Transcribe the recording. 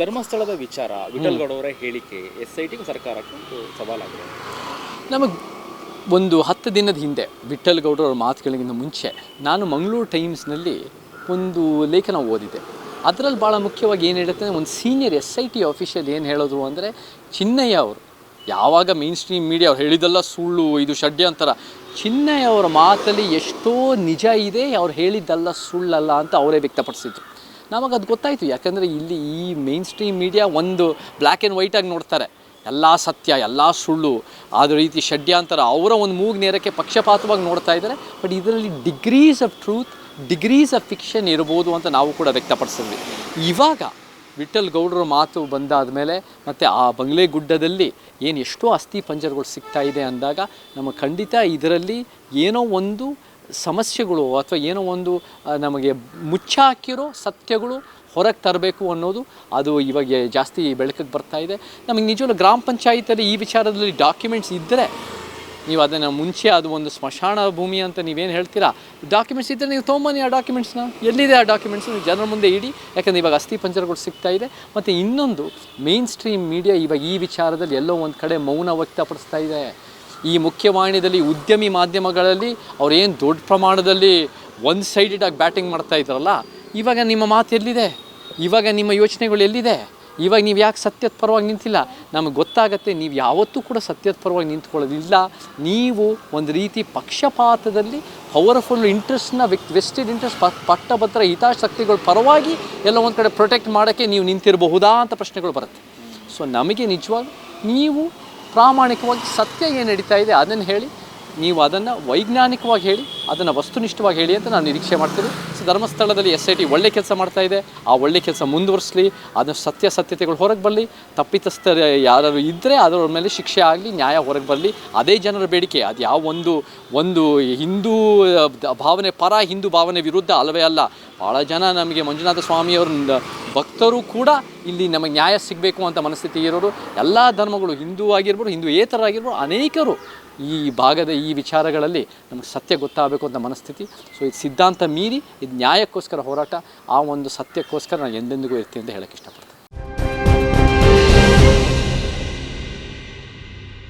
ಧರ್ಮಸ್ಥಳದ ವಿಚಾರ ವಿಠಲ್ ಗೌಡ ಅವರ ಹೇಳಿಕೆ ಎಸ್ ಐ ಟಿ ಸರ್ಕಾರಕ್ಕೂ ಒಂದು ಸವಾಲಾಗಿದೆ. ನಮಗೆ ಒಂದು ಹತ್ತು ದಿನದ ಹಿಂದೆ ವಿಠಲ್ ಗೌಡ್ರವ್ರ ಮಾತುಗಳಿಗಿಂತ ಮುಂಚೆ ನಾನು ಮಂಗಳೂರು ಟೈಮ್ಸ್ನಲ್ಲಿ ಒಂದು ಲೇಖನ ಓದಿದೆ ಅದರಲ್ಲಿ ಭಾಳ ಮುಖ್ಯವಾಗಿ ಏನು ಹೇಳುತ್ತೆ ಒಂದು senior S I T official ಏನು ಹೇಳಿದ್ರು ಅಂದರೆ ಚಿನ್ನಯ್ಯ ಅವರು. ಯಾವಾಗ ಮೇನ್ ಸ್ಟ್ರೀಮ್ ಮೀಡಿಯಾ ಅವ್ರು ಹೇಳಿದಲ್ಲ ಸುಳ್ಳು ಇದು ಷಡ್ಯಂತರ ಚಿನ್ನಯ್ಯ ಅವರ ಮಾತಲ್ಲಿ ಎಷ್ಟೋ ನಿಜ ಇದೆ ಅವ್ರು ಹೇಳಿದ್ದಲ್ಲ ಸುಳ್ಳಲ್ಲ ಅಂತ ಅವರೇ ವ್ಯಕ್ತಪಡಿಸಿದ್ರು. ನಮಗೆ ಅದು ಗೊತ್ತಾಯಿತು, ಯಾಕಂದರೆ ಇಲ್ಲಿ ಈ ಮೇನ್ ಸ್ಟ್ರೀಮ್ ಮೀಡಿಯಾ ಒಂದು ಬ್ಲ್ಯಾಕ್ ಆ್ಯಂಡ್ ವೈಟಾಗಿ ನೋಡ್ತಾರೆ. ಎಲ್ಲ ಸತ್ಯ, ಎಲ್ಲ ಸುಳ್ಳು ಆದ ರೀತಿ ಷಡ್ಯಾಂತರ ಅವರ ಒಂದು ಮೂಗು ನೇರಕ್ಕೆ ಪಕ್ಷಪಾತವಾಗಿ ನೋಡ್ತಾ ಇದ್ದಾರೆ. ಬಟ್ ಇದರಲ್ಲಿ degrees of truth degrees of fiction ಇರ್ಬೋದು ಅಂತ ನಾವು ಕೂಡ ವ್ಯಕ್ತಪಡಿಸಿದ್ವಿ. ಇವಾಗ ವಿಠಲ್ ಗೌಡರ ಮಾತು ಬಂದಾದ ಮೇಲೆ ಮತ್ತು ಆ ಬಂಗ್ಲೆ ಗುಡ್ಡದಲ್ಲಿ ಏನು ಎಷ್ಟೋ ಅಸ್ಥಿ ಪಂಜರಗಳು ಸಿಗ್ತಾ ಇದೆ ಅಂದಾಗ, ನಮ್ಮ ಖಂಡಿತ ಇದರಲ್ಲಿ ಏನೋ ಒಂದು ಸಮಸ್ಯೆಗಳು ಅಥವಾ ಏನೋ ಒಂದು ನಮಗೆ ಮುಚ್ಚಾಕಿರೋ ಸತ್ಯಗಳು ಹೊರಗೆ ತರಬೇಕು ಅನ್ನೋದು ಅದು ಇವಾಗ ಜಾಸ್ತಿ ಬೆಳಕಿಗೆ ಬರ್ತಾ ಇದೆ. ನಮಗೆ ನಿಜವಲ್ಲ ಗ್ರಾಮ ಪಂಚಾಯತಲ್ಲಿ ಈ ವಿಚಾರದಲ್ಲಿ ಡಾಕ್ಯುಮೆಂಟ್ಸ್ ಇದ್ದರೆ ನೀವು ಅದನ್ನು ಮುಂಚೆ ಅದು ಒಂದು ಸ್ಮಶಾನ ಭೂಮಿ ಅಂತ ನೀವೇನು ಹೇಳ್ತೀರಾ? ಡಾಕ್ಯುಮೆಂಟ್ಸ್ ಇದ್ದರೆ ನೀವು ತೊಗೊಂಬನ್ನಿ ಆ ಡಾಕ್ಯುಮೆಂಟ್ಸ್ನ ಎಲ್ಲಿದೆ ಆ ಡಾಕ್ಯುಮೆಂಟ್ಸ್ ಜನರ ಮುಂದೆ ಇಡಿ. ಯಾಕಂದರೆ ಇವಾಗ ಅಸ್ಥಿ ಪಂಜರಗಳು ಸಿಗ್ತಾ ಇದೆ. ಮತ್ತು ಇನ್ನೊಂದು, ಮೇನ್ ಸ್ಟ್ರೀಮ್ ಮೀಡಿಯಾ ಇವಾಗ ಈ ವಿಚಾರದಲ್ಲಿ ಎಲ್ಲೋ ಒಂದು ಕಡೆ ಮೌನ ವ್ಯಕ್ತಪಡಿಸ್ತಾ ಇದೆ. ಈ ಮುಖ್ಯವಾಹಿನಿಯಲ್ಲಿ ಉದ್ಯಮಿ ಮಾಧ್ಯಮಗಳಲ್ಲಿ ಅವರೇನು ದೊಡ್ಡ ಪ್ರಮಾಣದಲ್ಲಿ ಒನ್ ಸೈಡೆಡ್ ಆಗಿ ಬ್ಯಾಟಿಂಗ್ ಮಾಡ್ತಾ ಇದ್ರಲ್ಲ ಇವಾಗ ನಿಮ್ಮ ಮಾತು ಎಲ್ಲಿದೆ? ಇವಾಗ ನಿಮ್ಮ ಯೋಚನೆಗಳು ಎಲ್ಲಿದೆ? ಇವಾಗ ನೀವು ಯಾಕೆ ಸತ್ಯದ ಪರವಾಗಿ ನಿಂತಿಲ್ಲ? ನಮಗೆ ಗೊತ್ತಾಗತ್ತೆ ನೀವು ಯಾವತ್ತೂ ಕೂಡ ಸತ್ಯದ ಪರವಾಗಿ ನಿಂತ್ಕೊಳ್ಳೋದಿಲ್ಲ. ನೀವು ಒಂದು ರೀತಿ ಪಕ್ಷಪಾತದಲ್ಲಿ ಪವರ್ಫುಲ್ ಇಂಟ್ರೆಸ್ಟ್ನ ವ್ಯಕ್ತಿ ವೆಸ್ಟೆಡ್ ಇಂಟ್ರೆಸ್ಟ್ ಪಟ್ಟಭದ್ರ ಹಿತಾಸಕ್ತಿಗಳ ಪರವಾಗಿ ಎಲ್ಲ ಒಂದು ಕಡೆ ಪ್ರೊಟೆಕ್ಟ್ ಮಾಡೋಕ್ಕೆ ನೀವು ನಿಂತಿರಬಹುದಾ ಅಂತ ಪ್ರಶ್ನೆಗಳು ಬರುತ್ತೆ. ಸೊ ನಮಗೆ ನಿಜವಾಗ ನೀವು ಪ್ರಾಮಾಣಿಕವಾಗಿ ಸತ್ಯ ಏನು ನಡೀತಾ ಇದೆ ಅದನ್ನು ಹೇಳಿ ನೀವು ಅದನ್ನು ವೈಜ್ಞಾನಿಕವಾಗಿ ಹೇಳಿ, ಅದನ್ನು ವಸ್ತುನಿಷ್ಠವಾಗಿ ಹೇಳಿ ಅಂತ ನಾನು ನಿರೀಕ್ಷೆ ಮಾಡ್ತೀನಿ. ಸೊ, ಧರ್ಮಸ್ಥಳದಲ್ಲಿ ಎಸ್ ಐ ಟಿ ಒಳ್ಳೆ ಕೆಲಸ ಮಾಡ್ತಾ ಇದೆ. ಆ ಒಳ್ಳೆ ಕೆಲಸ ಮುಂದುವರಿಸಲಿ ಅದನ್ನು ಸತ್ಯಾಸತ್ಯತೆಗಳು ಹೊರಗೆ ಬರಲಿ, ತಪ್ಪಿತಸ್ಥರು ಯಾರು ಇದ್ದರೆ ಅದರ ಮೇಲೆ ಶಿಕ್ಷೆ ಆಗಲಿ, ನ್ಯಾಯ ಹೊರಗೆ ಬರಲಿ, ಅದೇ ಜನರ ಬೇಡಿಕೆ. ಅದು ಯಾವ ಒಂದು ಒಂದು ಹಿಂದೂ ಭಾವನೆ ಪರ ಹಿಂದೂ ಭಾವನೆ ವಿರುದ್ಧ ಅಲ್ಲವೇ ಅಲ್ಲ. ಭಾಳ ಜನ ನಮಗೆ ಮಂಜುನಾಥ ಸ್ವಾಮಿಯವ್ರ ಭಕ್ತರು ಕೂಡ ಇಲ್ಲಿ ನಮಗೆ ನ್ಯಾಯ ಸಿಗಬೇಕು ಅಂತ ಮನಸ್ಥಿತಿ ಇರೋರು. ಎಲ್ಲ ಧರ್ಮಗಳು ಹಿಂದೂ ಆಗಿರ್ಬೋದು, ಹಿಂದೂ ಏತರ ಆಗಿರ್ಬೋದು ಅನೇಕರು ಈ ಭಾಗದ ಈ ವಿಚಾರಗಳಲ್ಲಿ ನಮಗೆ ಸತ್ಯ ಗೊತ್ತಾಗಬೇಕು ಅಂತ ಮನಸ್ಥಿತಿ. ಸೊ ಇದು ಸಿದ್ಧಾಂತ ಮೀರಿ, ಇದು ನ್ಯಾಯಕ್ಕೋಸ್ಕರ ಹೋರಾಟ. ಆ ಒಂದು ಸತ್ಯಕ್ಕೋಸ್ಕರ ನಾನು ಎಂದೆಂದಿಗೂ ಇರ್ತೀನಿ ಅಂತ ಹೇಳೋಕ್ಕೆ ಇಷ್ಟಪಡ್ತೀನಿ.